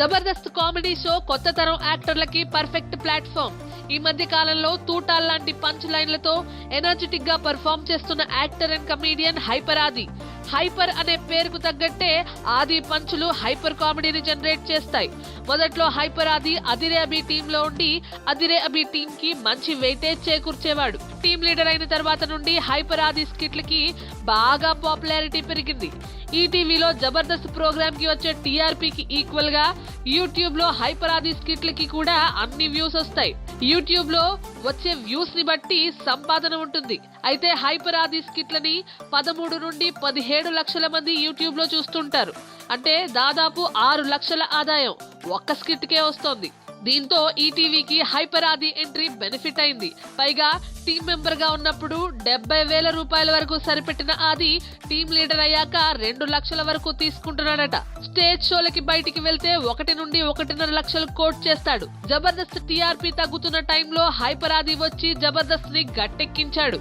Jabardasth comedy show కొత్త తరం యాక్టర్లకి perfect platform. ఈ మధ్య కాలంలో తూటాల్ లాంటి పంచ్ లైన్లతో ఎనర్జెటిక్గా పర్ఫామ్ చేస్తున్న actor and comedian hyper Aadi. Hyper అనే పేరుకు తగ్గట్టే ఆది పంచులు హైపర్ కామెడీని జనరేట్ చేస్తాయి. మొదట్లో హైపర్ ఆది అదిరే అభి టీమ్లో ఉండి అదిరే అభి టీమ్కి మంచి వెయిటేజ్ చేకూర్చేవాడు. టీమ్ లీడర్ అయిన తర్వాత నుండి హైపర్ ఆది స్కిట్లకి బాగా పాపులారిటీ పెరిగింది. ఈటీవీలో జబర్దస్త్ ప్రోగ్రామ్కి వచ్చే టీఆర్పీకి ఈక్వల్గా యూట్యూబ్లో హైపర్ ఆది స్కిట్లకి కూడా అన్ని వ్యూస్ వస్తాయి. యూట్యూబ్లో వచ్చే వ్యూస్ని బట్టి సంపాదన ఉంటుంది. అయితే హైపర్ ఆది స్కిట్లని పదమూడు నుండి పదిహేడు లక్షల మంది యూట్యూబ్లో చూస్తుంటారు. అంటే దాదాపు ఆరు లక్షల ఆదాయం ఒక్క స్కిట్కే వస్తోంది. దీంతో ఈటీవీకి హైపర్ ఆది ఎంట్రీ బెనిఫిట్ అయింది. పైగా టీం మెంబర్గా ఉన్నప్పుడు డెబ్బై వేల రూపాయల వరకు సరిపెట్టిన ఆది టీం లీడర్ అయ్యాక రెండు లక్షల వరకు తీసుకుంటున్నాడట. స్టేజ్ షోలకి బయటికి వెళ్తే ఒకటి నుండి ఒకటిన్నర లక్షలు కోట్ చేస్తాడు. జబర్దస్త్ టీఆర్పీ తగ్గుతున్న టైంలో హైపర్ ఆది వచ్చి జబర్దస్త్ని గట్టెక్కించాడు.